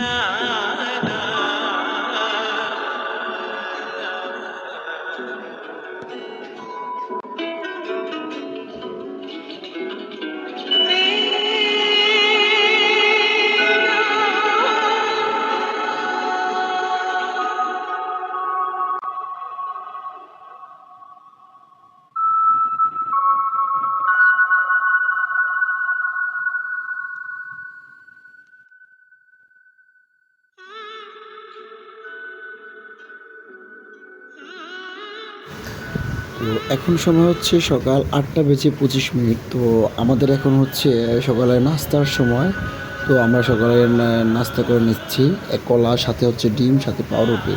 তো এখন সময় হচ্ছে সকাল আটটা বেজে পঁচিশ মিনিট। তো আমাদের এখন হচ্ছে সকালে নাস্তার সময়। তো আমরা সকালে নাস্তা করে নিচ্ছি। কলা, সাথে হচ্ছে ডিম, সাথে পাউরুটি।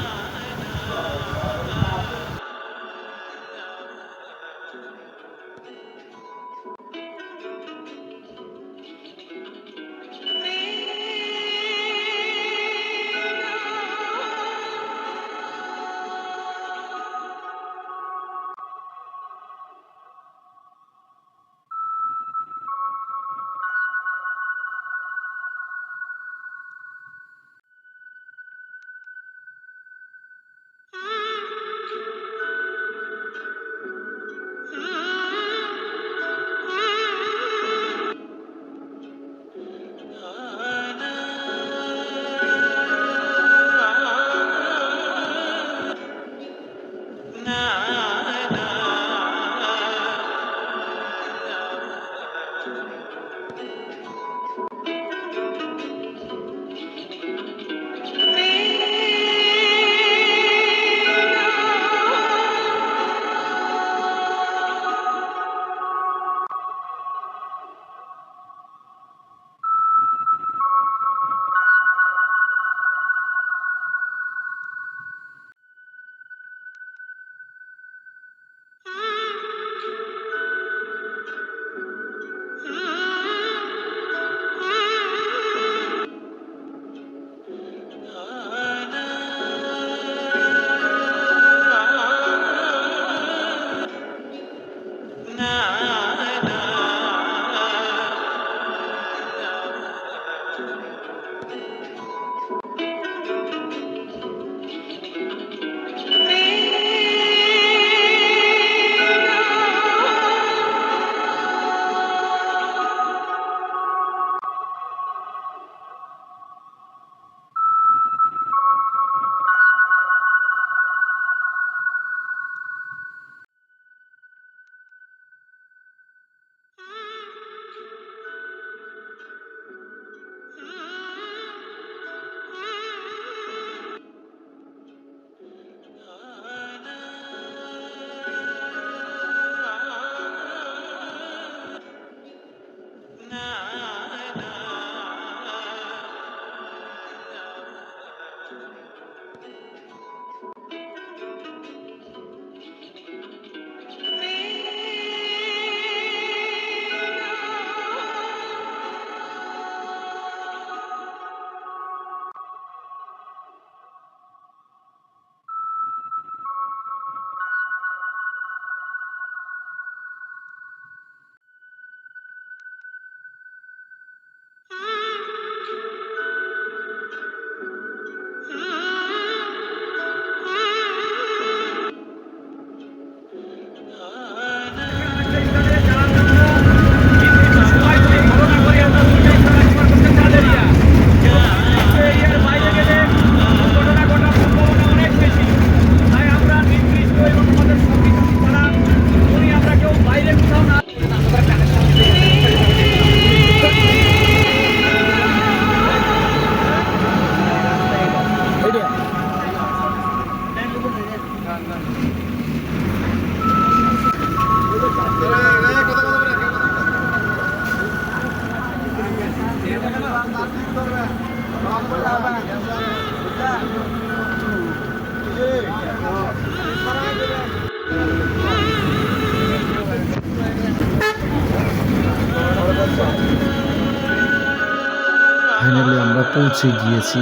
পৌঁছে গিয়েছি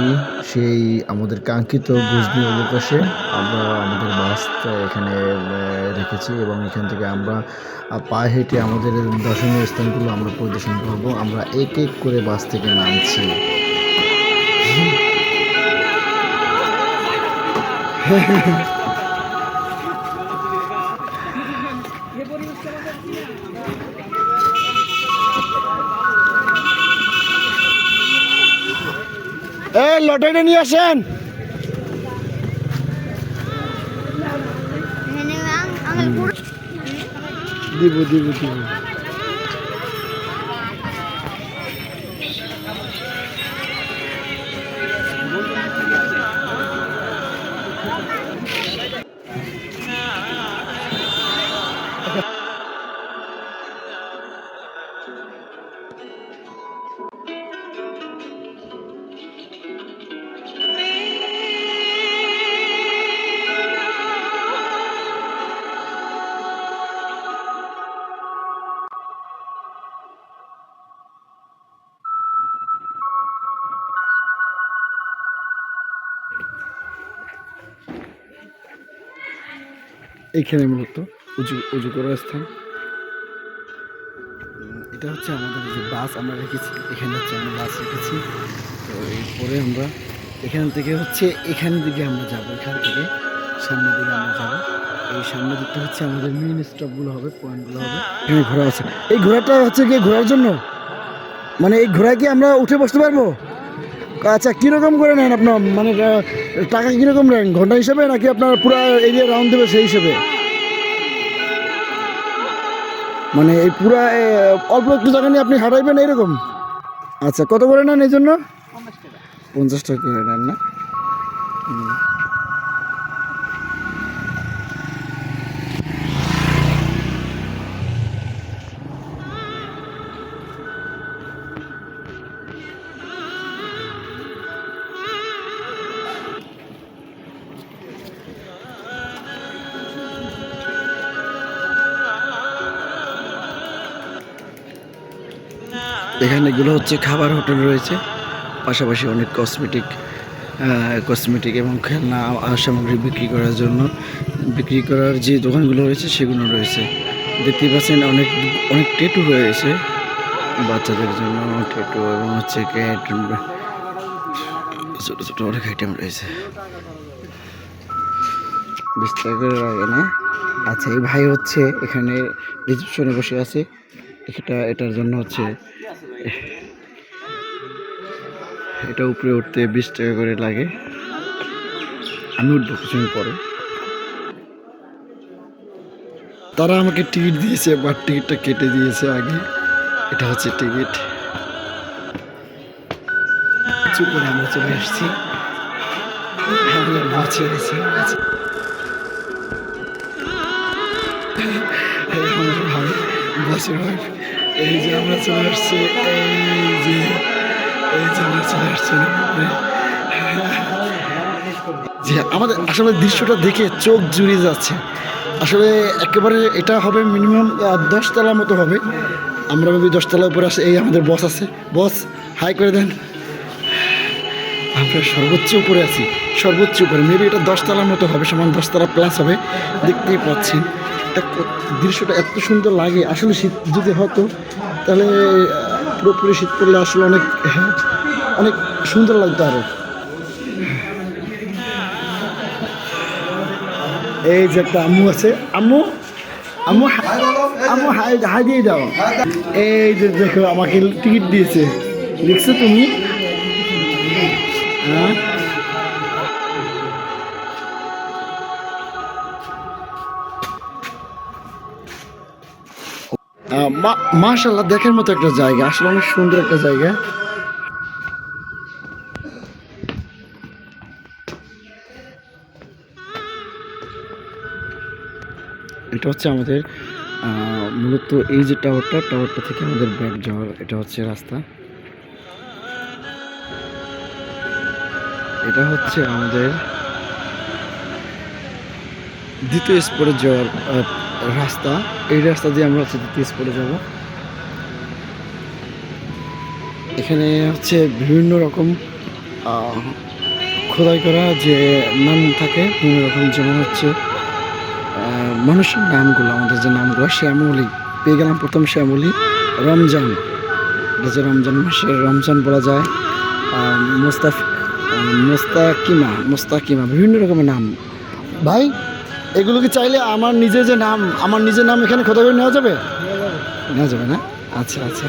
সেই আমাদের কাঙ্ক্ষিত গুজবি অবকাশে। আমরা আমাদের বাসটা এখানে রেখেছি এবং এখান থেকে আমরা পায়ে হেঁটে আমাদের দর্শনীয় স্থানগুলো আমরা পরিদর্শন করব। আমরা এক এক করে বাস থেকে নামছি। এই লটারিটা নিয়ে আসেন। দিব দিব দিব। এইখানে মূলত উঁচু উঁচু করার স্থান। এটা হচ্ছে আমাদের যে বাস আমরা রেখেছি, এখানে হচ্ছে আমরা বাস রেখেছি। তো এরপরে আমরা এখান থেকে হচ্ছে এখান দিকে আমরা যাব, এখান থেকে সামনের দিকে আমরা যাব। এই সামনের দিকটা হচ্ছে আমাদের মেইন স্টপগুলো হবে পয়েন্টগুলো হবে। এখানে ঘোরা আছে। এই ঘোড়াটা হচ্ছে কি ঘোরার জন্য? মানে এই ঘোড়ায় কি আমরা উঠে বসতে পারব? আচ্ছা কীরকম করে নেন আপনার মানে টাকা কীরকম নেন? ঘণ্টা হিসেবে নাকি আপনার পুরো এরিয়া রাউন্ড দেবে সেই হিসেবে? মানে এই পুরো অল্প একটু জায়গা নিয়ে আপনি হাঁটাইবেন এরকম আচ্ছা কত করে নেন এই জন্য? পঞ্চাশ টাকা। করে নেন না? এখানে এগুলো হচ্ছে খাবার হোটেল রয়েছে। পাশাপাশি অনেক কসমেটিক কসমেটিক এবং খেলনা সামগ্রী বিক্রি করার জন্য। বিক্রি করার যে দোকানগুলো রয়েছে সেগুলো রয়েছে। দেখতে পাচ্ছেন অনেক অনেক টেটু রয়েছে বাচ্চাদের জন্য। টেটু এবং হচ্ছে ক্যাট ছোটো ছোটো অনেক আইটেম রয়েছে। টাকা করে লাগে না। আচ্ছা এই ভাই হচ্ছে এখানে রিসেপশনে বসে আছে। এটা, এটার জন্য হচ্ছে এটা উপরে উঠতে বিশ টাকা করে লাগে। আমি উঠবো কিছুদিন পরে। তারা আমাকে টিকিট দিয়েছে, বাট টিকিটটা কেটে দিয়েছে আগে। এটা হচ্ছে টিকিট। চুপ করে আমরা চলে এসেছি বাঁচে আছে এই এই যে আমরা চলে আসছি, এই যে এই যে আমরা চলে আসছি যে আমাদের আসলে দৃশ্যটা দেখে চোখ জুড়ে যাচ্ছে। আসলে একেবারে এটা হবে মিনিমাম দশতলা মতো হবে। আমরা ভাবি দশতলা উপরে আসে, এই আমাদের বস আছে। বস হাই করে দেন। আমরা সর্বোচ্চ উপরে আছি, সর্বোচ্চ উপরে। মেবি এটা দশতলার মতো হবে, সমান দশতলা প্লাস হবে। দেখতেই পাচ্ছেন, এটা দৃশ্যটা এত সুন্দর লাগে। আসলে শীত যদি হতো, তাহলে পুরোপুরি শীত পড়লে আসলে অনেক অনেক সুন্দর লাগতো আরও। এই যে একটা আম্মু আছে। আম্মু আম্মু আম্মু, হাই হাই দিয়ে দাও। এই যে দেখো, আমাকে টিকিট দিয়েছে। দেখছ তুমি? হ্যাঁ? মাশাল্লাহ দেখার মতো একটা জায়গা। আসলে অনেক সুন্দর একটা জায়গা। এটা হচ্ছে আমাদের মূলত এই যে টাওয়ারটা টাওয়ারটা থেকে আমাদের ব্যাগ যাওয়ার এটা হচ্ছে রাস্তা। এটা হচ্ছে আমাদের দ্বিতীয় স্পোরে যাওয়ার রাস্তা, এই রাস্তা দিয়ে আমরা হচ্ছে স্পোরে যাব। এখানে হচ্ছে বিভিন্ন রকম খোদাই করা যে নাম থাকে, বিভিন্ন রকম যেমন হচ্ছে মানুষের নামগুলো, আমাদের যে নামগুলো, শ্যামলি, পেয়ে গেলাম প্রথম শ্যামলি, রমজান। যে রমজান মাসের রমজান বলা যায় মোস্তাফ মোস্তাকিমা মোস্তাকিমা, বিভিন্ন রকমের নাম। ভাই এগুলো কি চাইলে আমার নিজের যে নাম, আমার নিজের নাম এখানে খোদা করে নেওয়া যাবে? নেওয়া যাবে না? আচ্ছা আচ্ছা।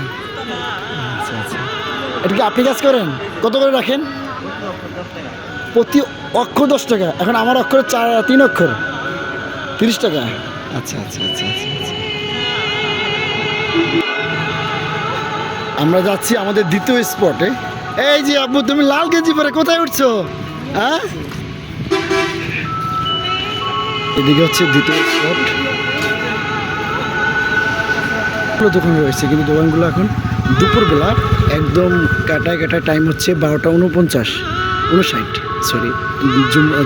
আচ্ছা আচ্ছা। এটা কি আপনি কাজ করেন? কত করে রাখেন? প্রতি অক্ষর দশ টাকা। এখন আমার অক্ষর চার, তিন অক্ষর। তিরিশ টাকা। আচ্ছা আচ্ছা আচ্ছা আচ্ছা আচ্ছা। আমরা যাচ্ছি আমাদের দ্বিতীয় স্পটে এই যে আব্বু, তুমি লাল গেঞ্জি পরে কোথায় উঠছো? হ্যাঁ? এদিকে হচ্ছে দ্বিতীয় স্পট দোকান রয়েছে, কিন্তু দোকানগুলো এখন দুপুরবেলা, একদম কাটায় কাটায় টাইম হচ্ছে বারোটা উনপঞ্চাশ, উনষাট সরি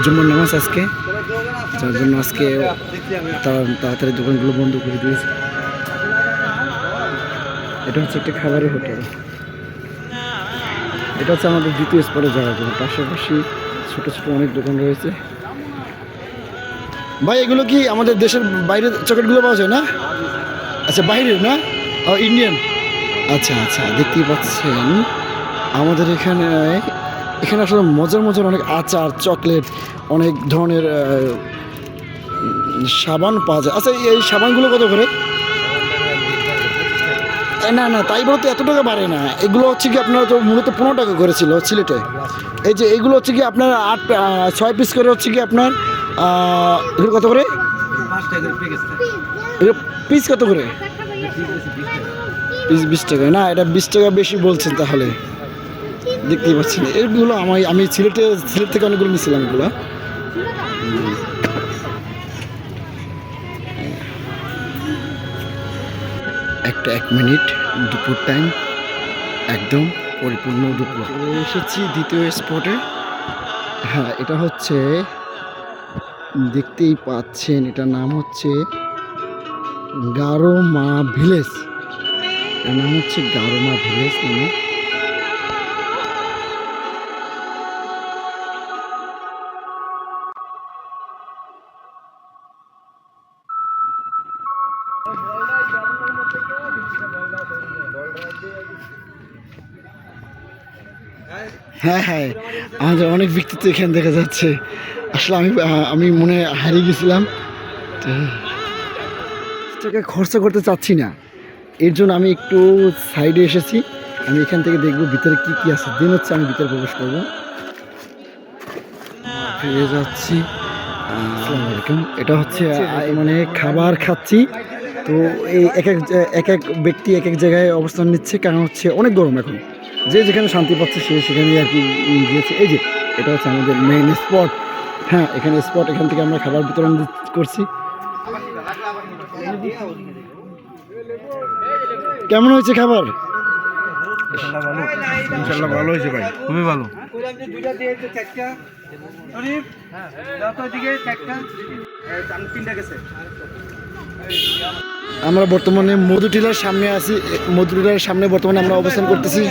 জুম্মার নামাজ আজকে। যার জন্য আজকে তাড়া- তাড়াতাড়ি দোকানগুলো বন্ধ করে দিয়েছে। এটা হচ্ছে একটা খাবারের হোটেল। এটা হচ্ছে আমাদের দ্বিতীয় স্পটে যাওয়ার জন্য। পাশাপাশি ছোটো ছোটো অনেক দোকান রয়েছে। ভাই, এগুলো কি আমাদের দেশের বাইরের চকলেটগুলো পাওয়া যায় না? আচ্ছা বাইরের না? ইন্ডিয়ান আচ্ছা আচ্ছা দেখতেই পাচ্ছেন। আমাদের এখানে এখানে আসলে মজার মজার অনেক আচার, চকলেট, অনেক ধরনের সাবান পাওয়া যায়। আচ্ছা এই সাবানগুলো কত করে? না না, তাই বলতে এত টাকা বাড়ে না। এগুলো হচ্ছে কি আপনার তো মূলত পনেরো টাকা করেছিল সিলেটে। এই যে, এগুলো হচ্ছে কি আপনার আট ছয় পিস করে হচ্ছে কি আপনার এগুলো কত করে? পিস কত করে? পিস বিশ টাকা। না, এটা বিশ টাকা বেশি বলছেন তাহলে। দেখতেই পাচ্ছেন। এগুলো আমি আমি সিলেটে, সিলেট থেকে অনেকগুলো নিয়েছিলাম এগুলো। একটা এক মিনিট, দুপুর টাইম একদম পরিপূর্ণ দুপুর। এসেছি দ্বিতীয় স্পটে হ্যাঁ এটা হচ্ছে দেখতেই পাচ্ছেন, এটার নাম হচ্ছে গারো মা ভিলেজ নাম হচ্ছে গারো মা ভিলেজ নামে। হ্যাঁ হ্যাঁ আমাদের অনেক ব্যক্তিত্ব এখানে দেখা যাচ্ছে। আসলে আমি আমি মনে হারিয়ে গেছিলাম। তো টাকা খরচা করতে চাচ্ছি না। এর জন্য আমি একটু সাইডে এসেছি। আমি এখান থেকে দেখব ভিতরে কি কি আছে। দিন হচ্ছে আমি ভিতরে প্রবেশ করব। ফিরে যাচ্ছি। আসসালামু এটা হচ্ছে মানে খাবার খাচ্ছি। তো এই এক এক এক এক ব্যক্তি এক এক জায়গায় অবস্থান নিচ্ছে। কারণ হচ্ছে অনেক গরম এখন। যে যেখানে শান্তি পাচ্ছে সে সেখানে আর কি গিয়েছে। এই যে, এটা হচ্ছে আমাদের মেইন স্পট হ্যাঁ এখানে স্পট এখান থেকে আমরা খাবার বিতরণ করছি। কেমন হয়েছে খাবার? ইনশাল্লাহ ভালো হয়েছে ভাই খুবই ভালো। আমরা বর্তমানে মধু টিলার সামনে আছি মধু টিলার সামনে বর্তমানে আমরা অবস্থান করতেছি।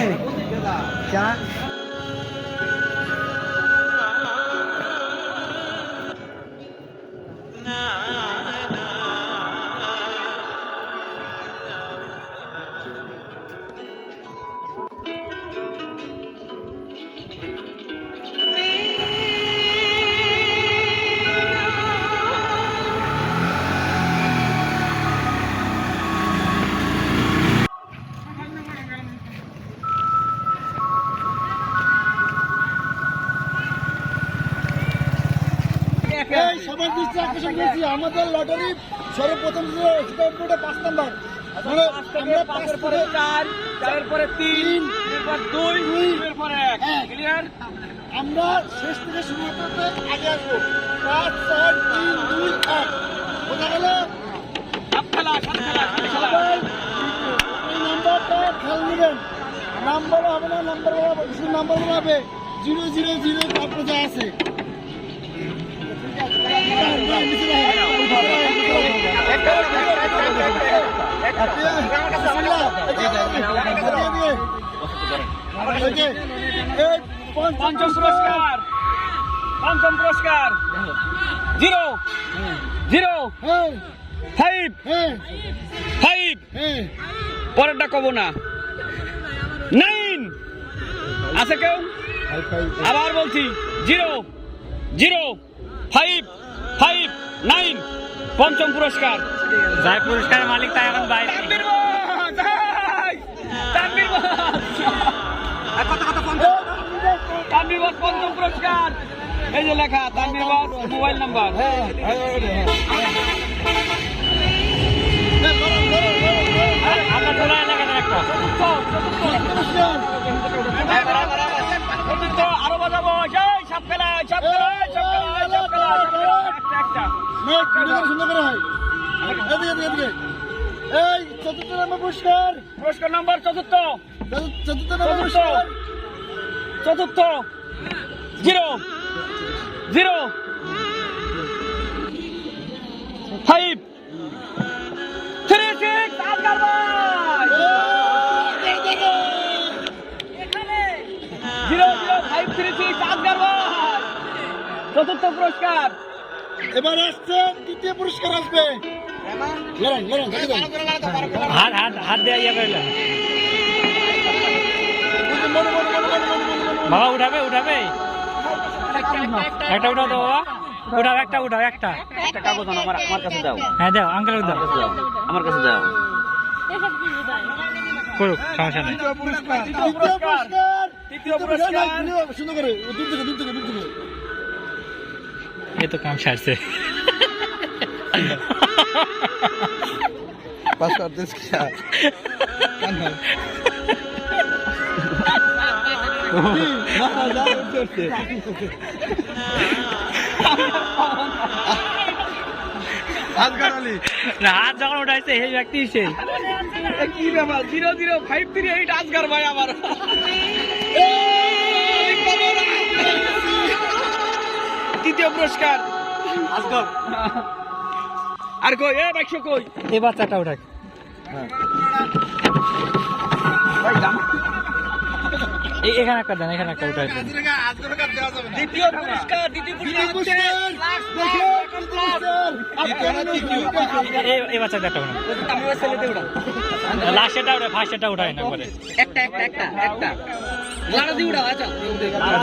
সবার দৃষ্টি আকর্ষণ করেছি আমাদের লটারি সর্বপ্রথম স্কোয়ার পাঁচ নাম্বার মানে আমরা পাঁচ পরে চার চারের পরে তিন এরপর দুই এরপরে এক। এক। ক্লিয়ার আমরা শেষ থেকে শুরু করতে আগে আসব। পাঁচ তিন দুই এক। বোঝা গেল? এই নাম্বারটা খেয়াল নেবেন। নাম্বার হবে না নাম্বার শুধু নাম্বার হবে। জিরো জিরো জিরো তারপর যা আছে। পঞ্চম পুরস্কার। পঞ্চম পুরস্কার। জিরো। জিরো। ফাইভ। ফাইভ। পরেরটা কব না। নাইন। আছে কেউ? আবার বলছি, zero. Zero. Five. Five nine পঞ্চম পুরস্কার। যাই পুরস্কারের মালিক তাই এখন বাইরে পঞ্চম? পুরস্কার। এই যে লেখা তানভীর মোবাইল নাম্বার। আরও বাজাবো এই সাপ খেলা সাপ খেলা সাপ খেলা সুন্দর করে হয় এদিকে এদিকে এই চতুর্থ নম্বর পুরস্কার। পুরস্কার নাম্বার চতুর্থ। চতুর্থ নম্বর পুরস্কার। চতুর্থ। Zero. Zero. Five. Three six আজকাল চতুর্থ পুরস্কার। এবার আসছে দ্বিতীয় পুরস্কার আসবে। হাত হাত হাত দেওয়া ইয়ে বাবা উঠাবে উঠাবে? একটা উঠাও তো বাবা। উঠাও একটা উঠাও একটা। একটা কাগজ আমার আমার কাছে দাও। হ্যাঁ দাও আঙ্কেল দাও। আমার কাছে দাও। করুক সমস্যা নেই। পুরস্কার তৃতীয় পুরস্কার। তৃতীয় তৃতীয় পুরস্কার সুন্দর করে দূর থেকে দূর থেকে দূর থেকে। এ তো কাম সারছে। পাস করতে না, হাত যখন উঠাইছে সেই ব্যক্তি সেই। এ কি ব্যাপার? Zero zero five three eight আজকার ভাই আমার। তৃতীয় পুরস্কার। আর কই? এ বাইকশো কই? এই বাচ্চাটা উঠাক এই- এখানে একটা দেন এখানে একটা উঠাই দেন। দ্বিতীয় পুরস্কার দ্বিতীয় পুরস্কার এই এই বাচ্চাটা একটা উঠান। আমি ওই ছেলেতে উঠাম লাস্টেটা উঠে ফার্স্টেটা উঠাই না করে একটা একটা একটা একটা। লাড়া দিয়ে উঠাও আচ্ছা।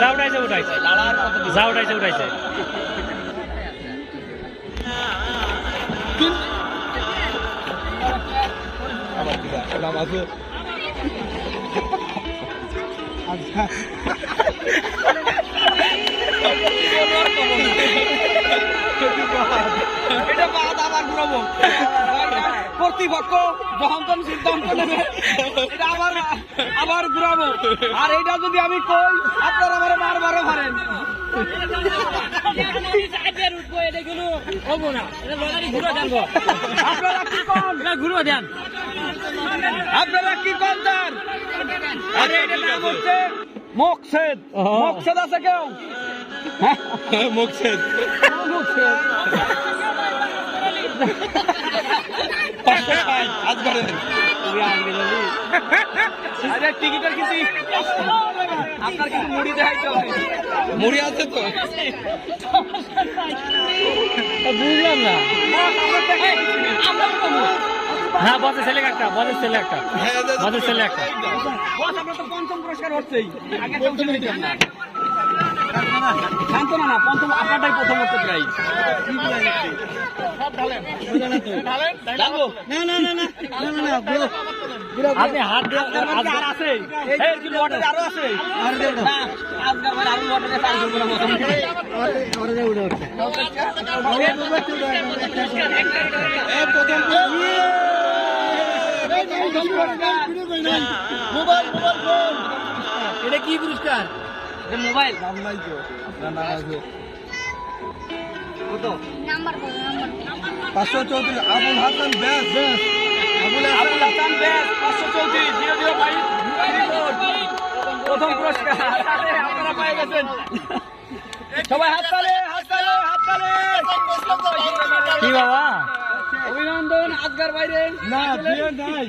যা উঠাইছে উঠাইছে। যা উঠাইছে উঠাইছে। এটা বাদ আবার ঘুরাবো কর্তৃপক্ষ যখন তখন সিদ্ধান্ত নেবে। এটা আবার আবার ঘুরাবো আর এটা যদি আমি কই আপনারা আমার বারবারও পারেন আপনারা কি কন? আপনারা কি কন তার? আরে এটা নাম হচ্ছে মকসেদ মকসেদ আছে কেউ? মুখছেদ। মকসেদ আজকাল আরে টিকিটের কিছু আপনার কিছু মুড়ি দেখাইতে হবে। মুড়ি আছে তো। বুঝলাম না। হ্যাঁ বসে ছেলে একটা বসে ছেলে একটা বসে ছেলে একটা। বস আপনার তো পঞ্চম পুরস্কার হচ্ছেই। আগে শান্ত না আপনারটাই প্রথম হচ্ছে জানব আপনি হাত আছে মানে এটা কি পুরস্কার মোবাইল নাম নাই তো না না আছে? কত? নাম্বার বলো নাম্বার পাঁচশো চৌত্রিশ। আবুল হাসান ব্যাস ব্যাস। আবুল আবুল হাসান বেশ পাঁচশো চৌত্রিশ জিরো জিরো ফাইভ প্রথম পুরস্কার। আপনারা পেয়ে গেছেন। সবাই হাত তালে হাত তালে হাত তালে। কি বাবা? অভিনন্দন আজগার বাইরে। না দিয়ে নাই।